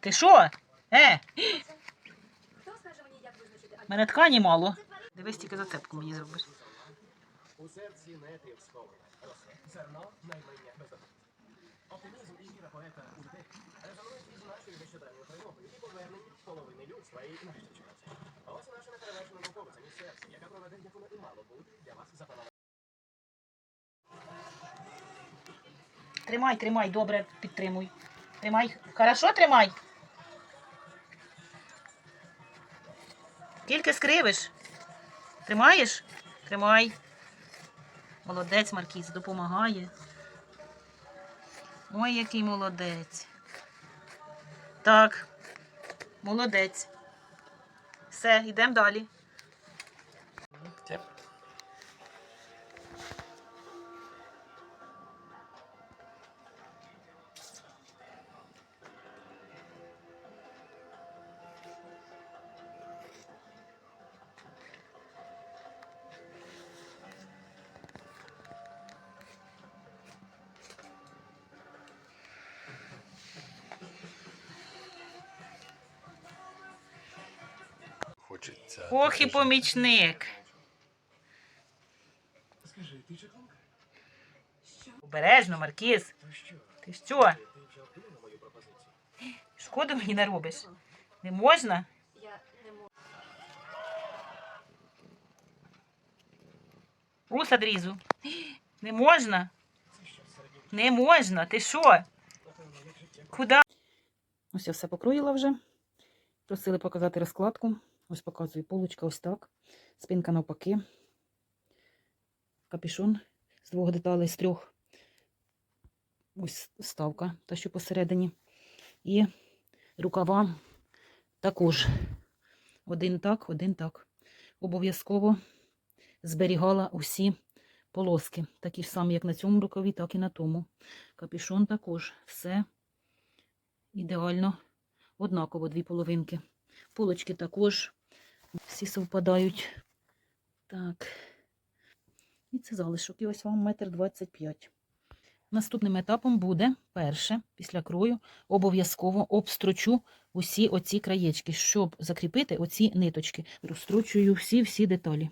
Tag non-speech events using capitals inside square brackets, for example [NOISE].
Ти що? Е, мене ткані мало. Дивись, тільки зацепку мені зробиш. У серці сховане росте зерно наймення. Оптимізм і віра поета у людей резонують із нашою нещодавньою перемогою і поверненням половини людства і нашої часі. Ось наша неперевершена науковиця міс яка проведе, як воно і мало бути, для вас запланована. Тримай, тримай, добре, підтримуй. Тримай. Хорошо тримай. Тільки скривиш. Тримаєш? Тримай. Молодець, Маркіз, допомагає. Ой, який молодець. Так, молодець. Все, йдемо далі. Хочеться. Ох і помічник. Скажи, ти чеканка? Обережно, Маркіз. Ти що? Шкоду мені не робиш. Не можна? Я не можу. Одрізу. [GASPS] Не можна. Не можна. Ти що? Куди? Ось я все покроїла вже. Просили показати розкладку. Ось показую полочка, ось так. Спинка навпаки. Капішон з двох деталей, з трьох. Ось ставка, та що посередині. І рукава також. Один так, один так. Обов'язково зберігала усі полоски. Такі ж самі, як на цьому рукаві, так і на тому. Капішон також. Все ідеально однаково дві половинки. Полочки також всі совпадають. Так. І це залишок. І ось вам метр двадцять п'ять. Наступним етапом буде перше, після крою, обов'язково обстрочу усі оці краєчки, щоб закріпити оці ниточки. Розстрочую всі-всі деталі.